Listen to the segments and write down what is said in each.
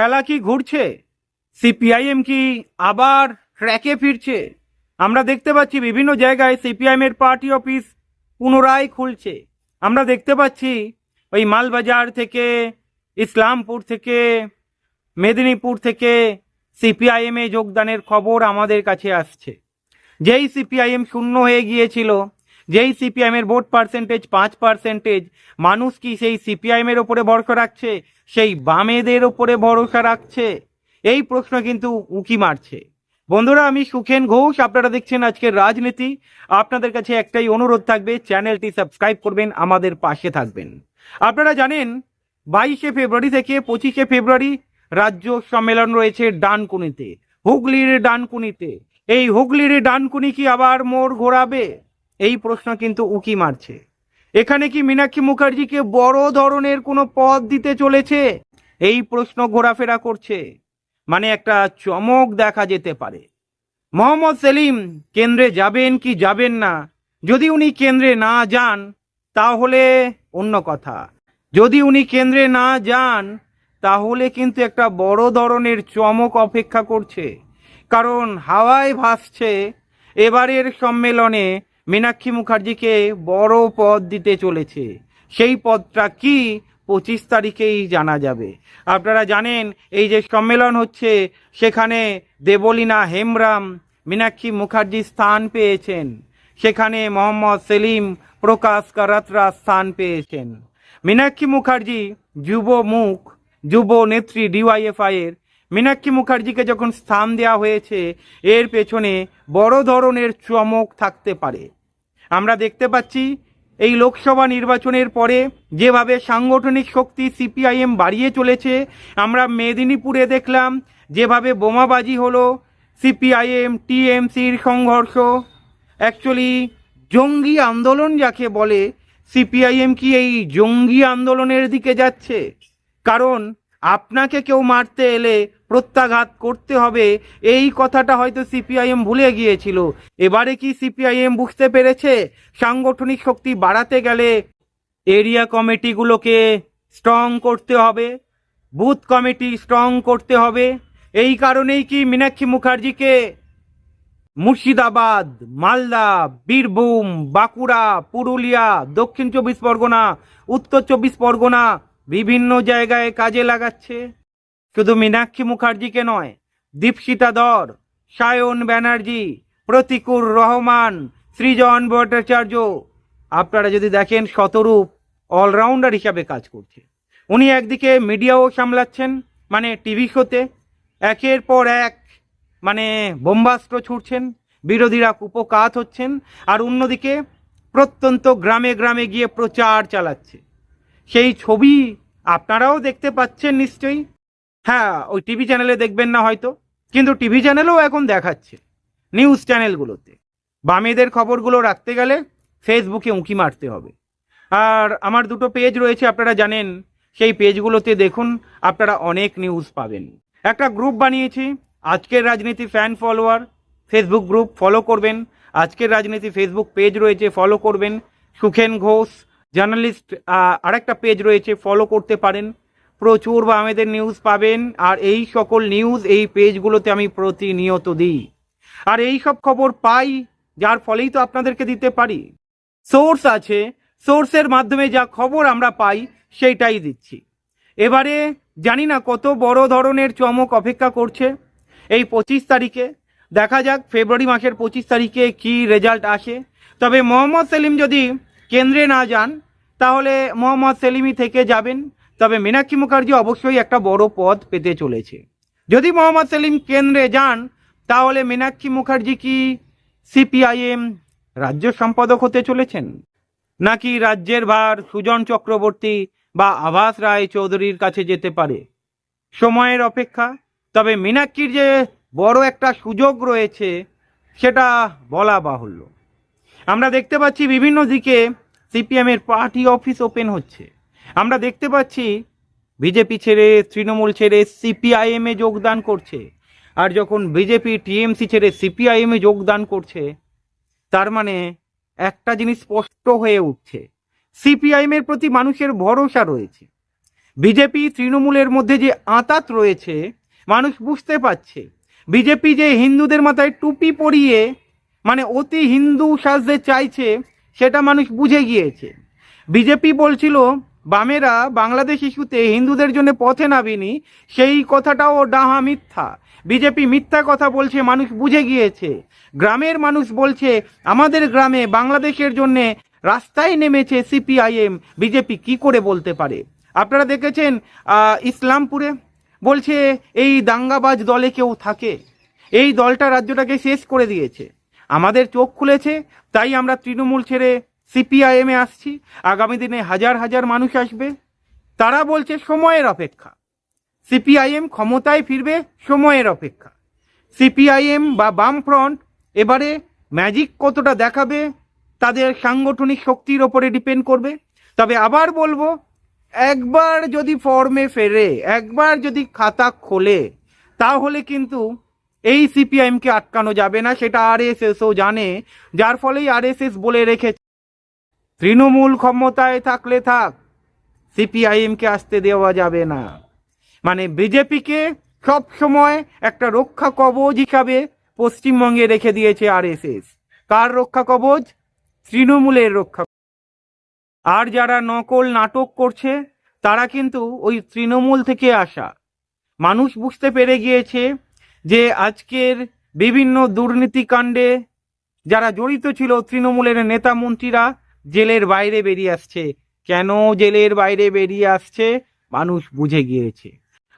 খেলা কি ঘুরছে? সিপিআইএম কি আবার ট্র্যাকে ফিরছে? আমরা দেখতে পাচ্ছি বিভিন্ন জায়গায় সিপিআইএম এর পার্টি অফিস পুনরায় খুলছে। আমরা দেখতে পাচ্ছি ওই মালবাজার থেকে, ইসলামপুর থেকে, মেদিনীপুর থেকে সিপিআইএম এ যোগদানের খবর আমাদের কাছে আসছে। যেই সিপিআইএম শূন্য হয়ে গিয়েছিল, যেই সিপিআইএম এর ভোট পার্সেন্টেজ পাঁচ পার্সেন্টেজ, মানুষ কি সেই সিপিআইএম এর ওপরে ভরসা রাখছে? সেই বামেদের ওপরে ভরসা রাখছে। এই প্রশ্ন কিন্তু উকি মারছে। বন্ধুরা, আমি সুখেন ঘোষ, আপনারা দেখছেন আজকের রাজনীতি। আপনাদের কাছে একটাই অনুরোধ থাকবে, চ্যানেলটি সাবস্ক্রাইব করবেন, আমাদের পাশে থাকবেন। আপনারা জানেন, বাইশে ফেব্রুয়ারি থেকে পঁচিশে ফেব্রুয়ারি রাজ্য সম্মেলন রয়েছে ডানকুনিতে, হুগলির ডানকুনিতে। এই হুগলির ডানকুনি কি আবার মোড় ঘোরাবে? এই প্রশ্ন কিন্তু উকি মারছে। এখানে কি মীনাক্ষী মুখার্জিকে বড় ধরনের কোনো পদ দিতে চলেছে? এই প্রশ্ন ঘোরাফেরা করছে। মানে একটা চমক দেখা যেতে পারে। মোহাম্মদ সেলিম, কেন্দ্রে যাবেন কি যাবেন না? যদি উনি কেন্দ্রে না যান, তাহলে অন্য কথা। যদি উনি কেন্দ্রে না যান, তাহলে কিন্তু একটা বড় ধরনের চমক অপেক্ষা করছে। কারণ হাওয়ায় ভাসছে এবারের সম্মেলনে মীনাক্ষী মুখার্জিকে বড় পদ দিতে চলেছে। সেই পদটা কি পঁচিশ তারিখেই জানা যাবে। আপনারা জানেন, এই যে সম্মেলন হচ্ছে, সেখানে দেবলীনা হেমরাম মীনাক্ষী মুখার্জি স্থান পেয়েছেন। সেখানে মোহাম্মদ সেলিম প্রকাশ কারাতরা স্থান পেয়েছেন। মীনাক্ষী মুখার্জি যুব মুখ যুব নেত্রী ডিওয়াইএফআই এর মীনাক্ষী মুখার্জিকে যখন স্থান দেওয়া হয়েছে, এর পেছনে বড় ধরনের চমক থাকতে পারে। আমরা দেখতে পাচ্ছি, এই লোকসভা নির্বাচনের পরে যেভাবে সাংগঠনিক শক্তি সিপিআইএম বাড়িয়ে চলেছে, আমরা মেদিনীপুরে দেখলাম, যেভাবে বোমাবাজি হলো সিপিআইএম, টিএমসির সংঘর্ষ। অ্যাকচুয়ালি জঙ্গি আন্দোলন যাকে বলে, সিপিআইএম কি এই জঙ্গি আন্দোলনের দিকে যাচ্ছে? কারণ আপনাকে কেউ মারতে এলে প্রত্যাঘাত করতে হবে। এই কথাটা হয়তো সিপিআইএম ভুলে গিয়েছিল। এবারে কি সিপিআইএম বুঝতে পেরেছে? সাংগঠনিক শক্তি বাড়াতে গেলে এরিয়া কমিটিগুলোকে স্ট্রং করতে হবে। বুথ কমিটি স্ট্রং করতে হবে। এই কারণেই কি মীনাক্ষী মুখার্জিকে মুর্শিদাবাদ, মালদা, বীরভূম, বাঁকুড়া, পুরুলিয়া, দক্ষিণ চব্বিশ পরগনা, উত্তর চব্বিশ পরগনা বিভিন্ন জায়গায় কাজে লাগাচ্ছে। শুধু মীনাক্ষী মুখার্জিকে নয়, দীপশিতা দর, সায়ন ব্যানার্জি, প্রতিকুর রহমান, সৃজন ভট্টাচার্য, আপনারা যদি দেখেন শতরূপ অলরাউন্ডার হিসাবে কাজ করছে। উনি একদিকে মিডিয়াও সামলাচ্ছেন মানে টিভি শোতে, একের পর এক মানে বোম্বাস্ত্র ছুটছেন বিরোধীরা কুপকাত হচ্ছেন, আর অন্যদিকে প্রত্যন্ত গ্রামে গ্রামে গিয়ে প্রচার চালাচ্ছে। সেই ছবি আপনারাও দেখতে পাচ্ছেন নিশ্চয়ই। হ্যাঁ ওই টিভি চ্যানেলে দেখবেন না হয়তো, কিন্তু টিভি চ্যানেলেও এখন দেখাচ্ছে নিউজ চ্যানেলগুলোতে। বামেদের খবরগুলো রাখতে গেলে ফেসবুকে উঁকি মারতে হবে। আর আমার দুটো পেজ রয়েছে, আপনারা জানেন, সেই পেজগুলোতে দেখুন, আপনারা অনেক নিউজ পাবেন। একটা গ্রুপ বানিয়েছি, আজকের রাজনীতি fan follower, Facebook group, follow করবেন। আজকের রাজনীতি ফেসবুক পেজ রয়েছে, ফলো করবেন। সুখেন ঘোষ জার্নালিস্ট আরেকটা পেজ রয়েছে ফলো করতে পারেন। প্রচুর বামেদের নিউজ পাবেন, আর এই সকল নিউজ এই পেজগুলোতে আমি প্রতিনিয়ত দিই। আর এই সব খবর পাই, যার ফলেই তো আপনাদেরকে দিতে পারি। সোর্স আছে সোর্সের মাধ্যমে যা খবর আমরা পাই, সেইটাই দিচ্ছি। এবারে জানি না কত বড় ধরনের চমক অপেক্ষা করছে এই পঁচিশ তারিখে। দেখা যাক, ফেব্রুয়ারি মাসের পঁচিশ তারিখে কি রেজাল্ট আসে। তবে মোহাম্মদ সেলিম যদি কেন্দ্রে না যান, তাহলে মোহাম্মদ সেলিমই থেকে যাবেন। তবে মীনাক্ষী মুখার্জি অবশ্যই একটা বড় পদ পেতে চলেছে। যদি মোহাম্মদ সেলিম কেন্দ্রে যান, তাহলে মীনাক্ষী মুখার্জি কি সিপিআইএম রাজ্য সম্পাদক হতে চলেছেন? নাকি রাজ্যের ভার সুজন চক্রবর্তী বা আভাস রায় চৌধুরীর কাছে যেতে পারে? সময়ের অপেক্ষা, তবে মীনাক্ষীর যে বড় একটা সুযোগ রয়েছে, সেটা বলা বাহুল্য। আমরা দেখতে পাচ্ছি বিভিন্ন দিকে সিপিএমের পার্টি অফিস ওপেন হচ্ছে। আমরা দেখতে পাচ্ছি বিজেপি ছেড়ে, তৃণমূল ছেড়ে, সিপিআইএমে যোগদান করছে। আর যখন বিজেপি, টিএমসি ছেড়ে, সিপিআইএমে যোগদান করছে, তার মানে একটা জিনিস স্পষ্ট হয়ে উঠছে। সিপিআইএমের প্রতি মানুষের ভরসা রয়েছে। বিজেপি, তৃণমূলের মধ্যে যে আঁতাত রয়েছে, মানুষ বুঝতে পারছে। বিজেপি যে হিন্দুদের মাথায় টুপি পরিয়ে মানে অতি হিন্দু সাজতে চাইছে সেটা মানুষ বুঝে গিয়েছে। বিজেপি বলছিল, বামেরা বাংলাদেশ ইস্যুতে হিন্দুদের জন্য পথে নামিনি, সেই কথাটাও ডাহা মিথ্যা। বিজেপি মিথ্যা কথা বলছে, মানুষ বুঝে গিয়েছে। গ্রামের মানুষ বলছে, আমাদের গ্রামে বাংলাদেশের জন্য রাস্তায় নেমেছে সিপিআইএম। বিজেপি কি করে বলতে পারে? আপনারা দেখেছেন ইসলামপুরে বলছে, এই দাঙ্গাবাজ দলে কেউ থাকে। এই দলটা রাজ্যটাকে শেষ করে দিয়েছে। আমাদের চোখ খুলেছে, তাই আমরা তৃণমূল ছেড়ে সিপিআইএমে আসছি। আগামী দিনে হাজার হাজার মানুষ আসবে। তারা বলছে সময়ের অপেক্ষা। সিপিআইএম ক্ষমতায় ফিরবে সময়ের অপেক্ষা। সিপিআইএম বা বামফ্রন্ট এবারে ম্যাজিক কতটা দেখাবে, তাদের সাংগঠনিক শক্তির ওপরে ডিপেন্ড করবে। তবে আবার বলব, একবার যদি ফর্মে ফেরে, একবার যদি খাতা খোলে, তাহলে কিন্তু এই সিপিআইএমকে আটকানো যাবে না, সেটা আরএসএসও জানে, যার ফলেই আরএসএস বলে রেখেছে। তৃণমূল ক্ষমতায় থাকলে থাক, সিপিআইএমকে আসতে দেওয়া যাবে না। মানে বিজেপিকে সব সময় একটা রক্ষা কবচ হিসাবে পশ্চিমবঙ্গে রেখে দিয়েছে আরএসএস। কার রক্ষা কবচ তৃণমূলের রক্ষা আর যারা নকল নাটক করছে, তারা কিন্তু ওই তৃণমূল থেকে আসা। মানুষ বুঝতে পেরে গিয়েছে যে আজকের বিভিন্ন দুর্নীতিকাণ্ডে যারা জড়িত ছিল তৃণমূলের নেতা মন্ত্রীরা জেলের বাইরে বেরিয়ে আসছে। কেন জেলের বাইরে বেরিয়ে আসছে? মানুষ বুঝে গিয়েছে।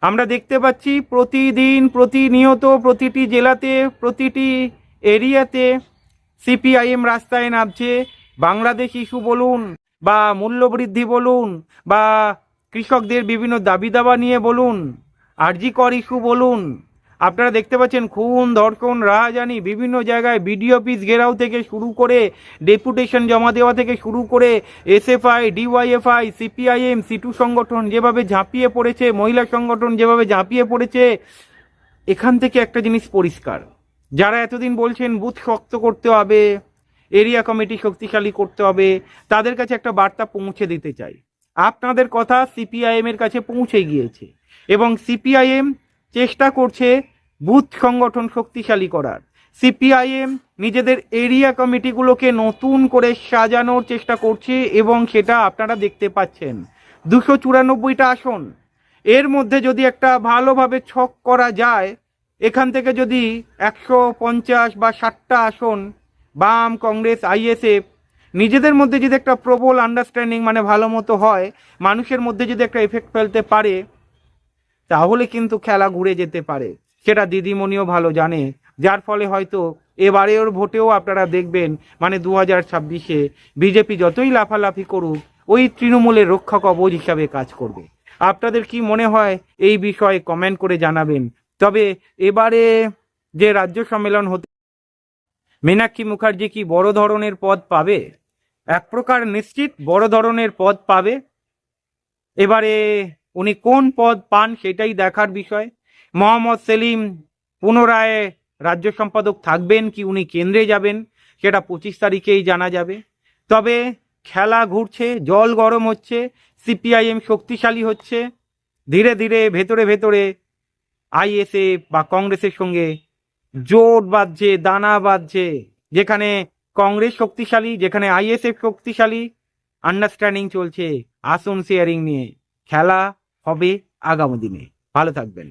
আমরা দেখতে পাচ্ছি প্রতিদিন প্রতিনিয়ত প্রতিটি জেলাতে, প্রতিটি এরিয়াতে সিপিআইএম রাস্তায় নামছে। বাংলাদেশ ইস্যু বলুন বা মূল্যবৃদ্ধি বলুন বা কৃষকদের বিভিন্ন দাবি দাবা নিয়ে বলুন আরজি কর ইস্যু বলুন আপনারা দেখতে পাচ্ছেন খুন, ধর্ষণ, রাহাজানি, বিভিন্ন জায়গায় বিডিও অফিস ঘেরাও থেকে শুরু করে ডেপুটেশন জমা দেওয়া থেকে শুরু করে এসএফআই, ডিওয়াইএফআই, সিপিআইএম, সিটু সংগঠন যেভাবে ঝাঁপিয়ে পড়েছে, মহিলা সংগঠন যেভাবে ঝাঁপিয়ে পড়েছে, এখান থেকে একটা জিনিস পরিষ্কার। যারা এতদিন বলছেন বুথ শক্ত করতে হবে, এরিয়া কমিটি শক্তিশালী করতে হবে, তাদের কাছে একটা বার্তা পৌঁছে দিতে চাই। আপনাদের কথা সিপিআইএম এর কাছে পৌঁছে গিয়েছে এবং সিপিআইএম চেষ্টা করছে বুথ সংগঠন শক্তিশালী করার। সিপিআইএম নিজেদের এরিয়া কমিটিগুলোকে নতুন করে সাজানোর চেষ্টা করছে এবং সেটা আপনারা দেখতে পাচ্ছেন। দুশো চুরানব্বইটা আসন। এর মধ্যে যদি একটা ভালোভাবে ছক করা যায়, এখান থেকে যদি একশো পঞ্চাশ বা ষাটটা আসন, বাম, কংগ্রেস, আইএসএফ, নিজেদের মধ্যে যদি একটা প্রবল আন্ডারস্ট্যান্ডিং মানে ভালো মতো হয়, মানুষের মধ্যে যদি একটা এফেক্ট ফেলতে পারে তাহলে কিন্তু খেলা ঘুরে যেতে পারে। সেটা দিদিমণিও ভালো জানে। যার ফলে হয়তো এবারের ভোটেও আপনারা দেখবেন মানে দু হাজার ছাব্বিশে বিজেপি যতই লাফালাফি করুক, ওই তৃণমূলের রক্ষা কবচ হিসাবে কাজ করবে। আপনাদের কি মনে হয়? এই বিষয়ে কমেন্ট করে জানাবেন। তবে এবারে যে রাজ্য সম্মেলন হতে মীনাক্ষী মুখার্জি কি বড় ধরনের পদ পাবে? এক প্রকার নিশ্চিত বড় ধরনের পদ পাবে? এবারে উনি কোন পদ পান সেটাই দেখার বিষয়। মোহাম্মদ সেলিম পুনরায় রাজ্য সম্পাদক থাকবেন কি উনি কেন্দ্রে যাবেন সেটা পঁচিশ তারিখেই জানা যাবে। তবে খেলা ঘুরছে, জল গরম হচ্ছে, সিপিআইএম শক্তিশালী হচ্ছে। ধীরে ধীরে ভেতরে ভেতরে আইএসএফ বা কংগ্রেসের সঙ্গে জোট বাঁধছে, দানা বাঁধছে, যেখানে কংগ্রেস শক্তিশালী, যেখানে আইএসএফ শক্তিশালী। আন্ডারস্ট্যান্ডিং চলছে, আসন শেয়ারিং নিয়ে। খেলা হবে আগামী দিনে। ভালো থাকবেন।